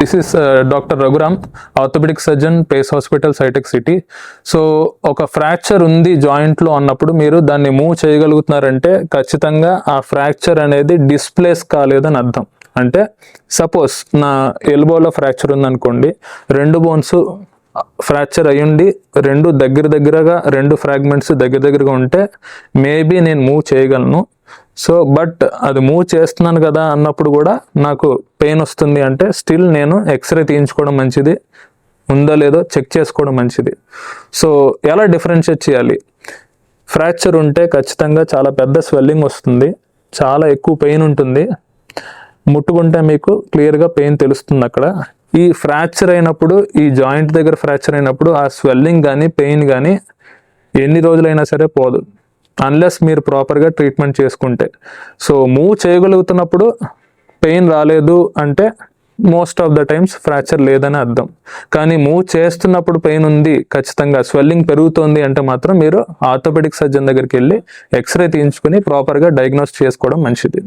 This is doctor Raghuram orthopaedic surgeon Pace hospital Hitec City so ఒక fracture ఉంది జాయింట్లో అన్నప్పుడు మీరు దాన్ని మూవ్ చేయగలుగుతున్నారంటే ఖచ్చితంగా ఆ ఫ్రాక్చర్ అనేది డిస్ప్లేస్ కాలేదని అర్థం. అంటే సపోజ్ నా ఎల్బోలో ఫ్రాక్చర్ ఉందనుకోండి రెండు బోన్స్ ఫ్రాక్చర్ అయ్యుండి రెండు దగ్గర దగ్గరగా రెండు ఫ్రాగ్మెంట్స్ దగ్గర దగ్గరగా ఉంటే మేబీ నేను మూవ్ చేయగలను. సో బట్ అది మూవ్ చేస్తున్నాను కదా అన్నప్పుడు కూడా నాకు పెయిన్ వస్తుంది అంటే స్టిల్ నేను ఎక్స్రే తీయించుకోవడం మంచిది ఉందో లేదో చెక్ చేసుకోవడం మంచిది. సో ఎలా డిఫరెన్షియేట్ చేయాలి? ఫ్రాక్చర్ ఉంటే ఖచ్చితంగా చాలా పెద్ద స్వెల్లింగ్ వస్తుంది చాలా ఎక్కువ పెయిన్ ఉంటుంది. ముట్టుకుంటే మీకు క్లియర్గా పెయిన్ తెలుస్తుంది అక్కడ. ఈ ఫ్రాక్చర్ అయినప్పుడు ఈ జాయింట్ దగ్గర ఫ్రాక్చర్ అయినప్పుడు ఆ స్వెల్లింగ్ కానీ పెయిన్ కానీ ఎన్ని రోజులైనా సరే పోదు. అన్లెస్ మీరు ప్రాపర్గా ట్రీట్మెంట్ చేసుకుంటే. సో మూవ్ చేయగలుగుతున్నప్పుడు పెయిన్ రాలేదు అంటే most of the times fracture లేదని అర్థం. కానీ మూవ్ చేస్తున్నప్పుడు పెయిన్ ఉంది ఖచ్చితంగా స్వెల్లింగ్ పెరుగుతోంది అంటే మాత్రం మీరు ఆర్థోపెడిక్ సర్జన్ దగ్గరికి వెళ్ళి ఎక్స్రే తీయించుకుని ప్రాపర్గా డయాగ్నోస్ చేసుకోవడం మంచిది.